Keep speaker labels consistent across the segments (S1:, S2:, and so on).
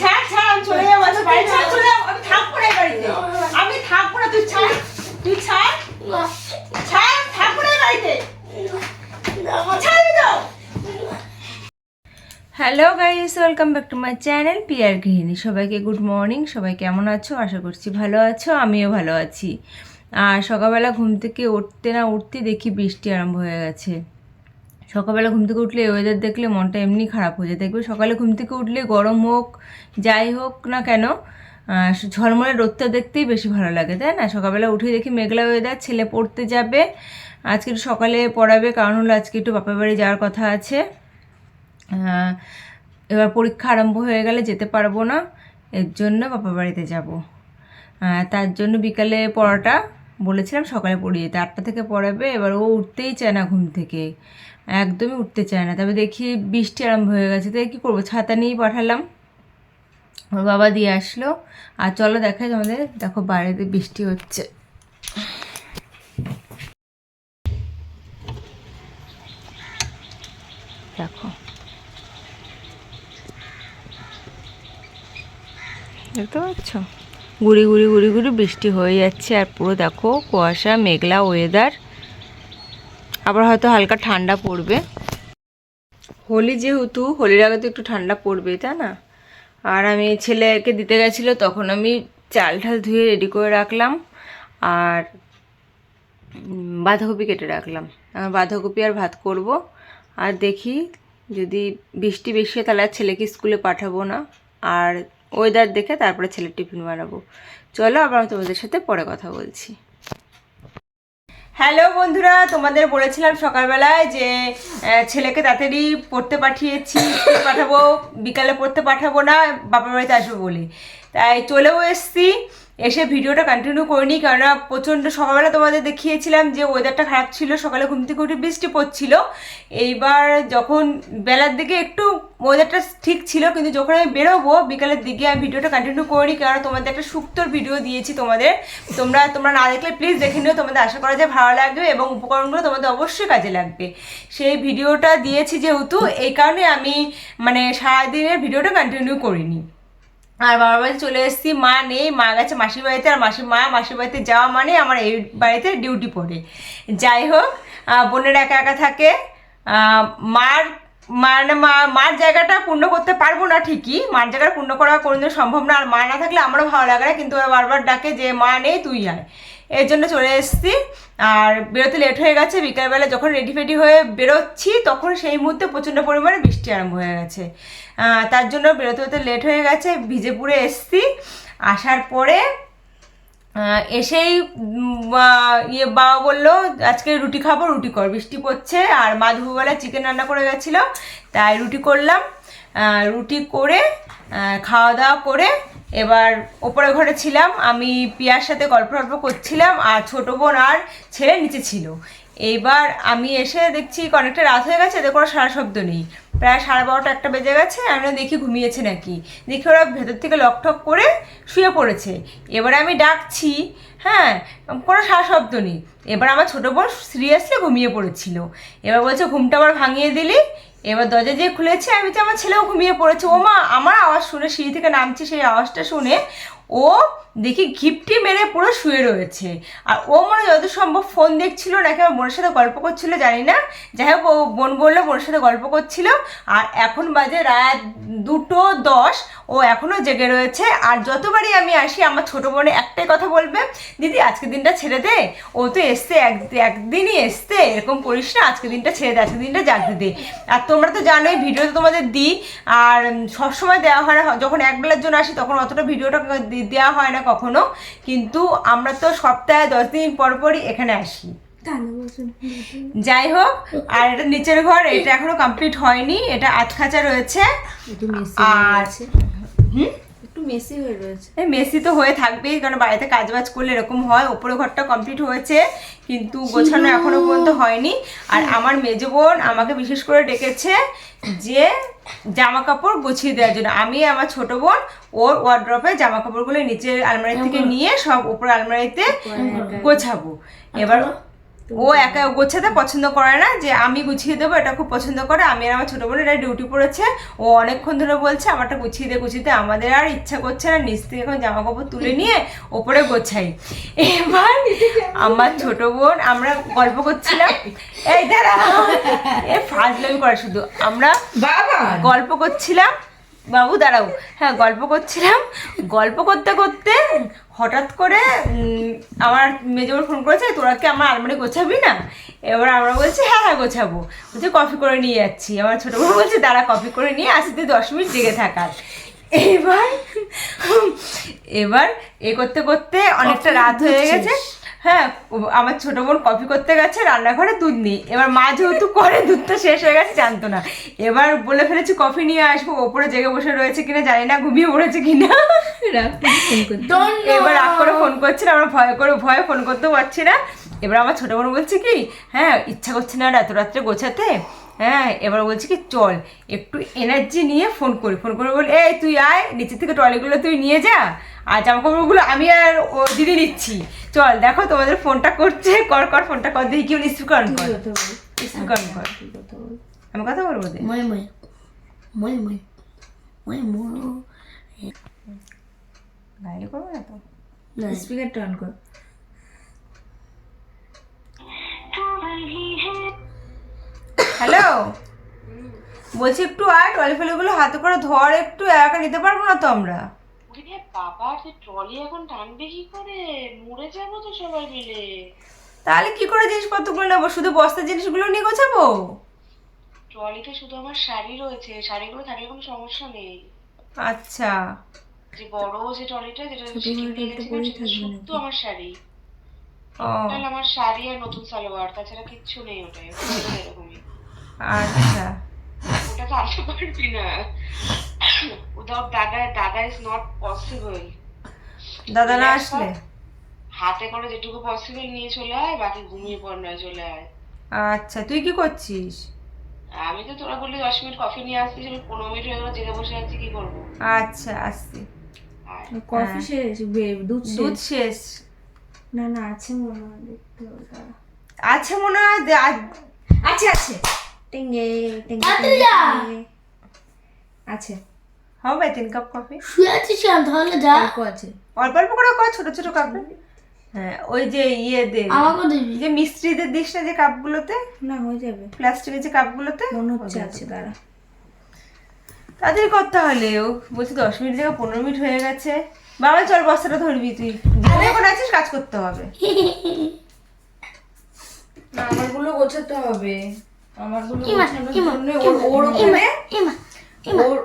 S1: ছাড় ছাড় আমি চলে যাব আচ্ছা বাড়ি ছাড় চলে যাব। আমি থাকব না। বাড়িতে আমি থাকব না তুই ছাড় তুই ছাড় ছাড় থাকব না বাড়িতে ছাড়বি তো hello guys welcome back to my channel Piyar Grihini. সবাইকে গুড মর্নিং সবাই কেমন আছো? আশা করছি ভালো আছো আমিও ভালো আছি। আর সকালবেলা ঘুম থেকে উঠতে না উঠতে দেখি বৃষ্টি আরম্ভ হয়ে গেছে। সকালবেলা ঘুম থেকে উঠলে ওয়েদার দেখলে মনটা এমনি খারাপ হয়ে যায়। দেখবে সকালে ঘুম থেকে উঠলে গরম হোক, যাই হোক না কেন ঝলমলে রোদটা দেখতেই বেশি ভালো লাগে, তাই না? সকালবেলা উঠে দেখি মেঘলা ওয়েদার ছেলে পড়তে যাবে। আজকে একটু সকালে পড়াবে, কারণ হলো আজকে একটু বাপের বাড়ি যাওয়ার কথা আছে। এবার পরীক্ষা আরম্ভ হয়ে গেলে যেতে পারব না, এর জন্য বাপা বাড়িতে যাব। তার জন্য বিকালে পড়াটা বলেছিলাম সকালে পড়িয়ে যেতে। আটটা থেকে পড়াবে, এবার ও উঠতেই চায় না ঘুম থেকে। একদমই উঠতে চায় না। তবে দেখি বৃষ্টি আরম্ভ হয়ে গেছে। তাই কী করব? ছাতা নিয়েই পাঠালাম। ওর বাবা দিয়ে আসলো। আর চলো দেখাই তোমাদের। দেখো বাইরেতে বৃষ্টি হচ্ছে। দেখো। দেখতে পাচ্ছ? গুড়ি গুড়ি গুড়ি গুড়ি বৃষ্টি হয়ে যাচ্ছে। আর পুরো দেখো কুয়াশা, মেঘলা ওয়েদার আবার হয়তো হালকা ঠান্ডা পড়বে। হোলি যেহেতু, হোলির আগে তো একটু ঠান্ডা পড়বে তাই না? আর আমি ছেলেকে দিতে গেছিল, তখন আমি চাল ঠাল ধুয়ে রেডি করে রাখলাম, আর বাঁধাকপি কেটে রাখলাম। আর বাঁধাকপি আর ভাত করব, আর দেখি যদি বৃষ্টি বেশি হয় তাহলে আর ছেলেকে স্কুলে পাঠাবো না, আর ওয়েদার দেখে তারপরে ছেলের টিফিন বানাবো। চলো আবার তোমাদের সাথে পরে কথা বলছি। হ্যালো বন্ধুরা, তোমাদের বলেছিলাম সকালবেলায় যে ছেলেকে তাড়াতাড়ি পড়তে পাঠিয়েছি পাঠাবো, বিকালে পড়তে পাঠাবো না বাবার বাড়িতে আসব বলে। তাই চলেও এসছি। এসে ভিডিওটা কন্টিনিউ করিনি, কেননা প্রচণ্ড সকালবেলা তোমাদের দেখিয়েছিলাম যে ওয়েদারটা খারাপ ছিল, সকালে ঘুম থেকে উঠে বৃষ্টি পড়ছিল। এইবার যখন বেলার দিকে একটু ওয়েদারটা ঠিক ছিল, কিন্তু যখন আমি বেরোবো, বিকালের দিকে আমি ভিডিওটা কন্টিনিউ করিনি, কেননা তোমাদের একটা সুক্তর ভিডিও দিয়েছি তোমাদের। তোমরা তোমরা না দেখলে প্লিজ দেখে নিও, তোমাদের আশা করা যায় ভালো লাগবে এবং উপকরণগুলো তোমাদের অবশ্যই কাজে লাগবে। সেই ভিডিওটা দিয়েছি যেহেতু, এই কারণে আমি মানে সারাদিনের ভিডিওটা কন্টিনিউ করিনি। আর বাবার বাড়িতে চলে এসেছি, মা নেই, মা গেছে মাসির বাড়িতে, আর মাসির মা মাসির বাড়িতে যাওয়া মানে আমার এই বাড়িতে ডিউটি পড়ে। যাই হোক বোনের একা একা থাকে মার মানে মা, মার জায়গাটা পূর্ণ করতে পারব না ঠিকই, মার জায়গাটা পূর্ণ করা কোনোদিন সম্ভব না, আর মা না থাকলে আমারও ভালো লাগে না, কিন্তু বারবার ডাকে যে, মা নেই, তুই আয়। এর জন্য চলে এসেছি। আর বেরোতে লেট হয়ে গেছে, বিকালবেলা যখন রেডি ফেডি হয়ে বেরোচ্ছি, তখন সেই মুহূর্তে প্রচণ্ড পরিমাণে বৃষ্টি আরম্ভ হয়ে গেছে। তার জন্য বেরোতে বেরোতে লেট হয়ে গেছে ভিজে পুড়ে এসছি। আসার পরে এসেই ইয়ে বাবা বলল, আজকে রুটি খাব, রুটি কর, বৃষ্টি পড়ছে। আর মা দুপুরবেলা চিকেন রান্না করে গেছিল, তাই রুটি করলাম। রুটি করে খাওয়া দাওয়া করে এবার ওপরে ঘরে ছিলাম, আমি পিয়ার সাথে গল্প গল্প করছিলাম আর ছোটো বোন আর ছেলে নিচে ছিল। এইবার আমি এসে দেখছি অনেকটা রাত হয়ে গেছে এতে কোনো সারা শব্দ নেই। প্রায় সাড়ে বারোটা একটা বেজে গেছে আমি দেখি ঘুমিয়েছে নাকি। দেখি ওরা ভেতর থেকে লকঠক করে শুয়ে পড়েছে। এবারে আমি ডাকছি হ্যাঁ কোনো সারা শব্দ নেই। এবার আমার ছোটো বোন সিরিয়াসলি ঘুমিয়ে পড়েছিল। এবার বলছে, ঘুমটা আবার ভাঙিয়ে দিলি? এবার দরজা দিয়ে খুলেছে, আমি তো আমার ছেলেও ঘুমিয়ে পড়েছে। ও মা আমার আওয়াজ শুনে সিঁড়ি থেকে নামছে সেই আওয়াজটা শুনে। ও দেখি ঘিপটি মেরে পুরো শুয়ে রয়েছে। আর ও মনে যত সম্ভব ফোন দেখছিল নাকি আমার বোনের সাথে গল্প করছিল, জানি না। যাই হোক, ও বোন বলল বোনের সাথে গল্প করছিল। আর এখন বাজে রাত দুটো দশ, ও এখনও জেগে রয়েছে। আর যতবারই আমি আসি, আমার ছোটো বোনে একটাই কথা বলবে, দিদি, আজকে দিনটা ছেড়ে দে। ও তো এসছে, এক, একদিনই এসছে। এরকম করিস না, আজকে দিনটা ছেড়ে দে, আজকে দিনটা জাগতে দে। আর তোমরা তো জানোই ভিডিও তো তোমাদের দিই। আর সবসময় দেওয়া হয় না, যখন একবেলার জন্য আসি, তখন অতটা ভিডিওটা দেওয়া হয় না কখনো কিন্তু আমরা তো সপ্তাহে দশ দিন পর পরই এখানে আসি। যাই হোক আর এটা নিচের ঘর এটা এখনও কমপ্লিট হয়নি এটা আটখাঁচা রয়েছে। আর হুম?
S2: মেসি হয়ে রয়েছে।
S1: এই মেসি তো হয়ে থাকবেই কারণ বাড়িতে কাজ বাজ করলে এরকম হয় ওপরে ঘরটা কমপ্লিট হয়েছে কিন্তু গোছানো এখনও পর্যন্ত হয়নি। আর আমার মেজ বোন আমাকে বিশেষ করে ডেকেছে যে জামা কাপড় গুছিয়ে দেওয়ার জন্য। আমি আমার ছোট বোন ওর ওয়ার্ড্রপে জামা কাপড়গুলো নিচের আলমারি থেকে নিয়ে সব উপর আলমারিতে গোছাবো। এবার ও একা গোছাতে পছন্দ করে না যে আমি গুছিয়ে দেবো এটা খুব পছন্দ করে। আমি আর আমার ছোটো বোন এটা ডিউটি পড়েছে। ও অনেকক্ষণ ধরে বলছে আমারটা গুছিয়ে দে গুছিয়ে দে। আমাদের আর ইচ্ছা করছে না নিচ থেকে এখন জামা কাপড় তুলে নিয়ে ওপরে গোছাই। এবার আমার ছোট বোন আমরা গল্প করছিলাম। এই দাঁড়া এ ফার্স্ট লাইন করে শুধু। আমরা
S2: বাবা!
S1: গল্প করছিলাম। বাবু দাঁড়াও। হ্যাঁ গল্প করছিলাম। গল্প করতে করতে হঠাৎ করে আমার মেজোর ফোন করেছে তোরা কি আমার আলমারি গোছাবি না? এবার আমরা বলছি হ্যাঁ হ্যাঁ গোছাবো। বলছে কফি করে নিয়ে যাচ্ছি। আমার ছোটো বোন বলছে দাঁড়া কফি করে নিয়ে আসতে দশ মিনিট জেগে থাকার। এবার এবার এ করতে করতে অনেকটা রাত হয়ে গেছে। হ্যাঁ আমার ছোট বোন কফি করতে গেছে রান্নাঘরে দুধ নেই। এবার মা যেহেতু করে দুধটা শেষ হয়ে গেছে জানতো না। এবার বলে ফেলেছি কফি নিয়ে আসব ওপরে জেগে বসে রয়েছে কিনা জানি না ঘুমিয়ে পড়েছে কিনা।
S2: করতে
S1: এবার রাগ করে ফোন করছে না আমার ভয় করে ভয়ে ফোন করতেও পারছি না। এবার আমার ছোট বোন বলছে কি হ্যাঁ ইচ্ছা করছে না এত রাত্রে গোছাতে। হ্যাঁ এবার বলছি কি চল একটু এনার্জি নিয়ে ফোন করি। ফোন করে বলি এই তুই আয় নিচে থেকে টয়লেটগুলো তুই নিয়ে যা আর জামা কাপড়গুলো আমি আর ও দিদি নিচ্ছি। চল দেখো তোমাদের ফোনটা করছে কর কর ফোনটা কর দেখি কেউ অন কর। কর। আমি কথা বলব দে
S3: মই মই মই মই মই মই।
S1: গাইলে করব না তো?
S2: স্পিকারটা অন কর।
S1: বলছি? একটু আয় টয়লেট ফেলেগুলো হাতে করে ধর একটু একা নিতে পারব না তো আমরা।
S4: বাবা সে ট্রলি এখন টানবে কি করে? মরে যাব তো সবাই মিলে।
S1: তাহলে কি করে জিনিসপত্রগুলো নেব? শুধু বস্তার জিনিসগুলো নিয়ে গোছাবো?
S4: ট্রলিতে শুধু আমার শাড়ি রয়েছে। শাড়িগুলো থাকলে কোনো সমস্যা নেই।
S1: আচ্ছা।
S4: যে বড় যে ট্রলিটা যেটা
S2: নাকি?
S4: আমার শাড়ি। তাহলে আমার শাড়ি আর নতুন সালোয়ার তাছাড়া কিচ্ছু নেই ওটাই
S1: আচ্ছা।
S4: ওটা পারবি না। উইদাউট দাদা দাদা ইজ নট পসিবল
S1: দাদা না আসলে?
S4: হাতে করে যেটুকু পসিবল নিয়ে চলে আয় বাকি ঘুমিয়ে পড় নয় চলে আয়।
S1: আচ্ছা তুই কি করছিস?
S4: আমি তো তোরা বললি দশ মিনিট কফি নিয়ে আসছিস আমি পনেরো মিনিট হয়ে গেলো জেগে বসে আছি কি করব?
S1: আচ্ছা আসছি।
S2: কফি শেষ বে- দুধ
S1: দুধ
S2: শেষ।
S1: শেষ
S2: না না আছে মনে হয় দেখতে
S1: আছে মনে হয়
S2: আছে আছে। টেঙ্গে টেঙ্গে। আছে।
S1: হবে তিন কাপ কফি।
S3: শুয়ে আছিস তাহলে যা।
S2: অল্প আছে।
S1: অল্প অল্প করে কর ছোট ছোট কাপে। হ্যাঁ ওই যে ইয়ে দে
S3: আমাকে দিবি।
S1: যে মিস্ত্রিদের দিস না যে কাপগুলোতে?
S2: না হয়ে যাবে।
S1: প্লাস্টিকের যে কাপগুলোতে?
S2: মনে হচ্ছে আছে দাঁড়া।
S1: তাদের করতে হলে ও বলছি দশ মিনিট জায়গা পনেরো মিনিট হয়ে গেছে। বাবা চল বস্তাটা ধরবি তুই। যেখানে এখন আছিস কাজ করতে হবে।
S2: না আমারগুলো গোছাতে হবে। আমারগুলো ওর ওর ওখানে ওর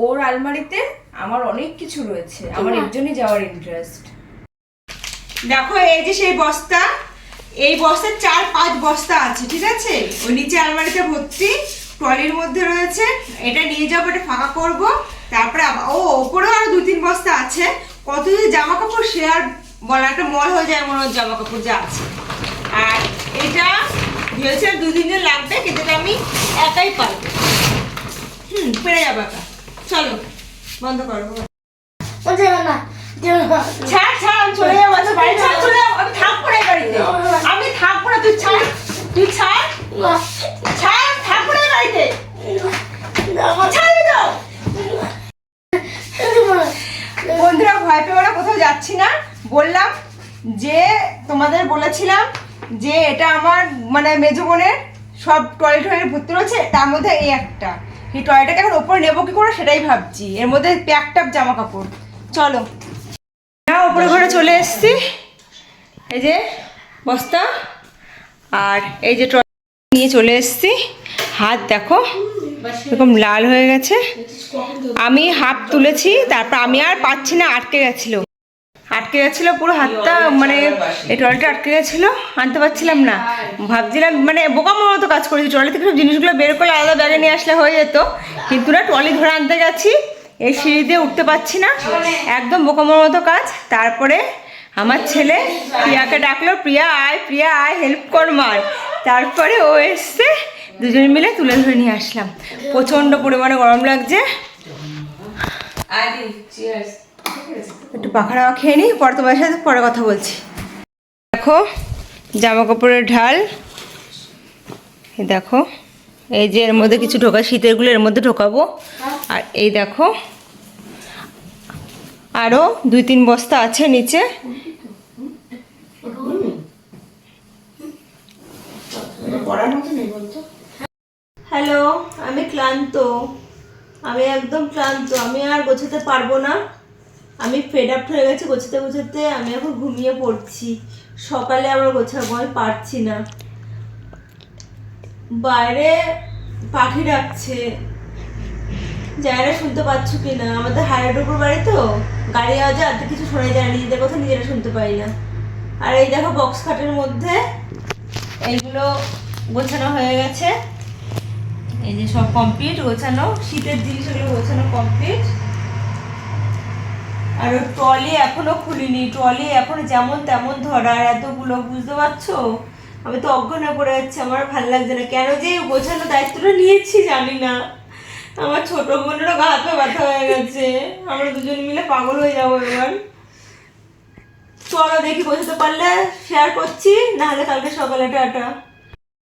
S2: ওর আলমারিতে আমার অনেক কিছু রয়েছে আমার এর জন্যই যাওয়ার ইন্টারেস্ট
S1: দেখো এই যে সেই বস্তা এই বস্তার চার পাঁচ বস্তা আছে ঠিক আছে? ওই নিচে আলমারিতে ভর্তি ট্রলির মধ্যে রয়েছে এটা নিয়ে যাব এটা ফাঁকা করব তারপরে ও ওপরেও আরও দু তিন বস্তা আছে কত যে জামা কাপড় সে আর বলা একটা মল হয়ে যায় মনে হয় জামা কাপড় যা আছে। আর এটা ভেবেছিলাম দু তিনজন লাগবে কিন্তু আমি একাই পারব। হুম পেরে যাব একা। চলো বন্ধ করো।
S3: ও যাবে না যাবে
S1: ছাড় ছাড় আমি চলে যাব আচ্ছা বাড়ি ছাড় চলে যাব। আমি থাকব না বাড়িতে। আমি থাকব না তুই ছাড় তুই ছাড়। ছাড় থাকব না বাড়িতে। ছাড়বি তো বন্ধুরা ভয় পেয়ে ওরা কোথাও যাচ্ছি না। বললাম যে তোমাদের বলেছিলাম যে এটা আমার মানে মেজো বোনের সব টয়লেট টয়লেট ভর্তি রয়েছে, তার মধ্যে এই একটা। এই টয়লেটটাকে এখন ওপরে নেব কি করে সেটাই ভাবছি। এর মধ্যে প্যাক ট্যাপ, জামা কাপড়। চলো। না ওপরে ঘরে চলে এসছি। এই যে বস্তা, আর এই যে ট্রলি নিয়ে চলে এসছি। হাত দেখো, এরকম লাল হয়ে গেছে। আমি হাফ তুলেছি, তারপর আমি আর পাচ্ছি না, আটকে গেছিল। আটকে গেছিল পুরো হাতটা মানে এই ট্রলিটা আটকে গেছিল আনতে পারছিলাম না। ভাবছিলাম মানে বোকামোর মতো কাজ করেছি। ট্রলি থেকে সব জিনিসগুলো বের করে আলাদা ব্যাগে নিয়ে আসলে হয়ে যেত। কিন্তু না ট্রলি ধরে আনতে গেছি এই সিঁড়ি দিয়ে উঠতে পারছি না। একদম বোকামোর মতো কাজ। তারপরে আমার ছেলে প্রিয়াকে ডাকলো প্রিয়া আয় প্রিয়া আয় হেল্প কর মার। তারপরে ও এসছে দুজন মিলে তুলে ধরে নিয়ে আসলাম। প্রচণ্ড পরিমাণে গরম লাগছে। একটু পাখাড়া খেয়ে নিই পরে তোমার সাথে পরে কথা বলছি। দেখো জামা কাপড়ের ঢাল দেখো এই যে এর মধ্যে কিছু ঢোকা শীতেরগুলো এর মধ্যে ঢোকাবো। আর এই দেখো আরও দুই তিন বস্তা আছে নিচে। হ্যালো আমি ক্লান্ত। আমি একদম ক্লান্ত আমি আর গোছাতে পারব না। আমি ফেড আপ হয়ে গেছি গোছাতে গোছাতে, আমি এখন ঘুমিয়ে পড়ছি। সকালে আবার গোছাবো, আমি পারছি না। বাইরে পাখি ডাকছে। জায়গা শুনতে পাচ্ছ কি না আমাদের হাইওয়ের উপর বাড়ি তো? গাড়ি আওয়াজে আর কিছু শোনা যায় নিজেদের কথা নিজেরা শুনতে পাই না। আর এই দেখো বক্স খাটের মধ্যে এইগুলো গোছানো হয়ে গেছে। এই যে সব কমপ্লিট গোছানো, শীতের জিনিস গোছানো কমপ্লিট আর ওই ট্রলি এখনও খুলিনি। ট্রলি এখন যেমন তেমন ধরার এতগুলো, বুঝতে পারছ? আমি তো অজ্ঞান পড়ে যাচ্ছি, আমার ভালো লাগছে না। কেন যে গোছানো দায়িত্বটা নিয়েছি জানি না। আমার ছোট বোনেরও গা হাতে ব্যথা হয়ে গেছে। আমরা দুজন মিলে পাগল হয়ে যাব এবার। চলো দেখি, বোঝাতে পারলে শেয়ার করছি। নাহলে কালকে সকালে, টাটা।